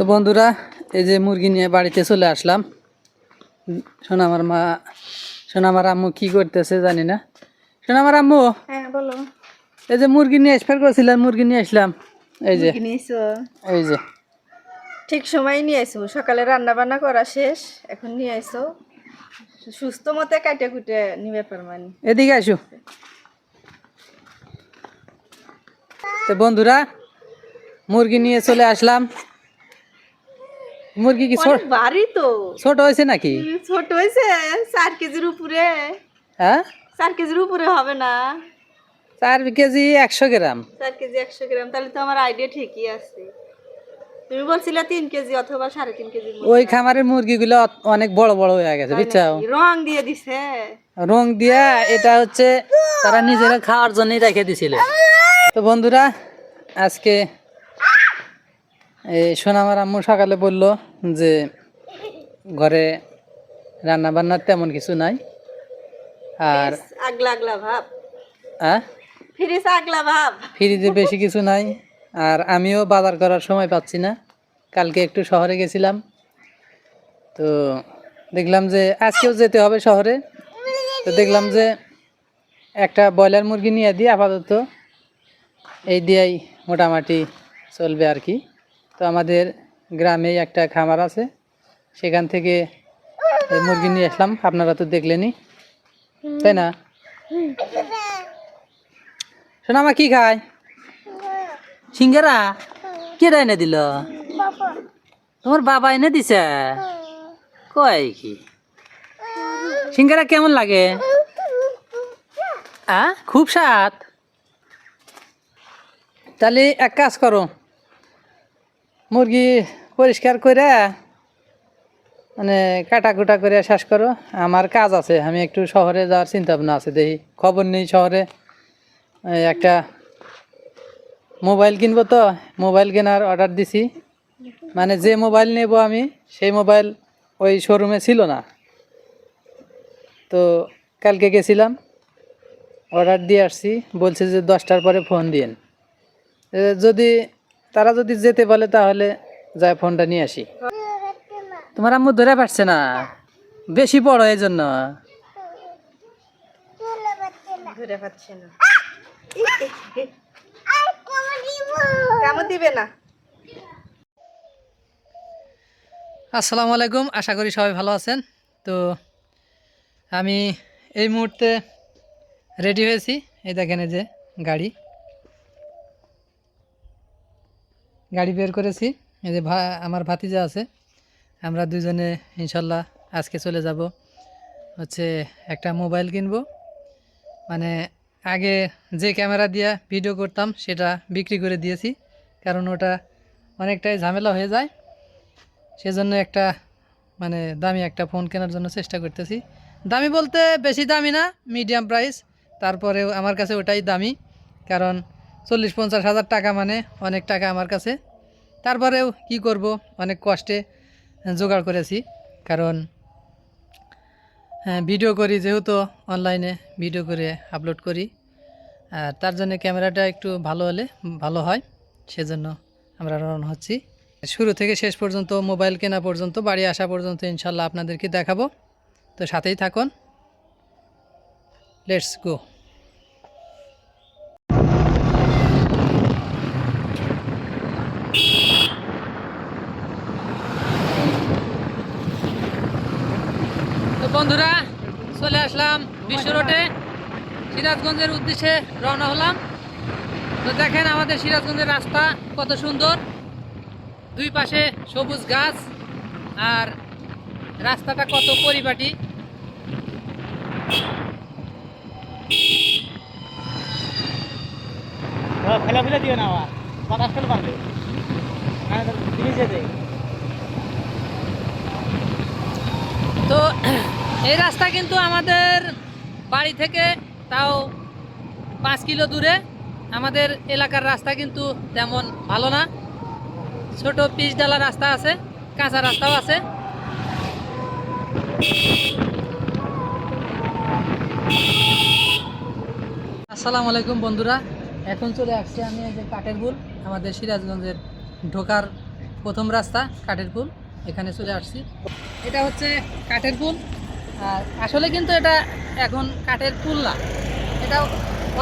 তো বন্ধুরা এই যে মুরগি নিয়ে বাড়িতে চলে আসলাম। শোনা আমার মা শোনা আমার আম্মু কি করতেছে জানি না। শোনা আমার আম্মু হ্যাঁ বলো। এই যে মুরগি নিয়ে এসপার করেছিলাম মুরগি নিয়ে আসলাম। এই যে এই যে। ঠিক সময় নিয়ে আইসো সকালে রান্না বান্না করা শেষ এখন নিয়ে আইসো সুস্থ মতে কাটে কুটে নিবে পারমানি এদিকে আসো। তো বন্ধুরা মুরগি নিয়ে চলে আসলাম। মুরগি কি ছোট? বাড়ি তো। ছোট হয়েছে নাকি? ছোট হয়েছে চার কেজির উপরে। হ্যাঁ? চার কেজির উপরে হবে না। চার কেজি একশো গ্রাম। চার কেজি একশো গ্রাম তাহলে তো আমার আইডিয়া ঠিকই আছে। তুমি বলছিলে তিন কেজি অথবা সাড়ে তিন কেজি ওই খামারের মুরগিগুলো অনেক বড় বড় হয়ে গেছে বুঝছ? রং দিয়ে দিছে? রং দিয়া এটা হচ্ছে তারা নিজেরা খাওয়ার জন্যই রেখে দিছিল তো বন্ধুরা আজকে এই সোনামার আম্মু সকালে বলল যে ঘরে রান্না বান্নার তেমন কিছু নাই। আর আগলা আগলা ভাব। হ্যাঁ আগলা ভাব। ফ্রিজে বেশি কিছু নাই। আর আমিও বাজার করার সময় পাচ্ছি না। কালকে একটু শহরে গেছিলাম। তো দেখলাম যে আজকেও যেতে হবে শহরে। তো দেখলাম যে একটা ব্রয়লার মুরগি নিয়ে দিই আপাতত। এই দিয়েই মোটামুটি চলবে আর কি। আমাদের গ্রামে একটা খামার আছে। সেখান থেকে মুরগি নিয়ে আসলাম। আপনারা তো দেখলেনই। তাই না? শোনা আমার কি খায়? সিঙ্গারা? কে এনে দিল? তোমার বাবা এনে দিছে? কয় কি? সিঙ্গারা কেমন লাগে? খুব স্বাদ। তাহলে এক কাজ করো। মুরগি পরিষ্কার করে মানে কাটা কুটা করে শেষ করো। আমার কাজ আছে, আমি একটু শহরে যাওয়ার চিন্তা ভাবনা আছে, দেখি। খবর নেই শহরে। একটা মোবাইল কিনবো তো, মোবাইল কেনার অর্ডার দিছি। মানে যে মোবাইল নেব আমি, সেই মোবাইল ওই শোরুমে ছিল না। তো কালকে গেছিলাম অর্ডার দিয়ে আসছি। বলছে যে দশটার পরে ফোন দিন যদি তারা যদি যেতে বলে তাহলে যায় ফোনটা নিয়ে আসি। তোমার আম্মু ধরে পারছে না। বেশি বড় এই জন্য ধরে পাচ্ছে না। কেমন দিবে না। আসসালামু আলাইকুম আশা করি সবাই ভালো আছেন। তো আমি এই মুহূর্তে রেডি হয়েছি। এই দেখেন যে গাড়ি। গাড়ি বের করেছি। এই যে আমার ভাতিজা আছে। আমরা দুজনে ইনশাল্লাহ আজকে চলে যাব হচ্ছে একটা মোবাইল কিনবো। মানে আগে যে ক্যামেরা দিয়ে ভিডিও করতাম সেটা বিক্রি করে দিয়েছি। কারণ ওটা অনেকটাই ঝামেলা হয়ে যায়। সেজন্য একটা মানে দামি একটা ফোন কেনার জন্য চেষ্টা করতেছি। দামি বলতে বেশি দামি না, মিডিয়াম প্রাইস। তারপরেও আমার কাছে ওটাই দামি। কারণ চল্লিশ পঞ্চাশ হাজার টাকা মানে অনেক টাকা আমার কাছে। তারপরেও কি করব? অনেক কষ্টে জোগাড় করেছি। কারণ হ্যাঁ, ভিডিও করি যেহেতু অনলাইনে ভিডিও করে আপলোড করি। আর তার জন্য ক্যামেরাটা একটু ভালো হলে ভালো হয়। সেজন্য আমরা রওনা হচ্ছি। শুরু থেকে শেষ পর্যন্ত মোবাইল কেনা পর্যন্ত বাড়ি আসা পর্যন্ত ইনশাল্লাহ আপনাদেরকে দেখাবো। তো সাথেই থাকুন। লেটস গো বন্ধুরা চলে আসলাম বিশ্ব রোডে। সিরাজগঞ্জের উদ্দেশ্যে রওনা হলাম। তো দেখেন আমাদের সিরাজগঞ্জের রাস্তা কত সুন্দর। দুই পাশে সবুজ গাছ আর রাস্তাটা কত পরিপাটি। ফেলে ফেলে দিও না আবার। বাতাস ফেলে পারবে। তো এই রাস্তা কিন্তু আমাদের বাড়ি থেকে তাও পাঁচ কিলো দূরে। আমাদের এলাকার রাস্তা কিন্তু তেমন ভালো না। ছোট পিচ ডালা রাস্তা আছে, কাঁচা রাস্তাও আছে। আসসালামু আলাইকুম বন্ধুরা, এখন চলে আসছি আমি এই যে কাঠের বুল আমাদের সিরাজগঞ্জের ঢোকার প্রথম রাস্তা, কাঠের পুল। এখানে চলে আসছি। এটা হচ্ছে কাঠের পুল। আসলে কিন্তু এটা এখন কাঠের পুল না। এটা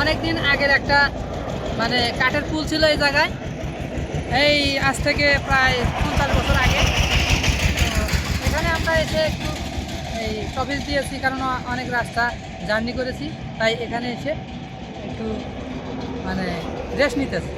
অনেক দিন আগের একটা মানে কাঠের পুল ছিল এই জায়গায়। এই আজ থেকে প্রায় পঞ্চাশ বছর আগে। এখানে আমরা এসে একটু এই টপিস দিয়েছি কারণ অনেক রাস্তা জার্নি করেছি। তাই এখানে এসে একটু মানে রেস্ট নিতেছি।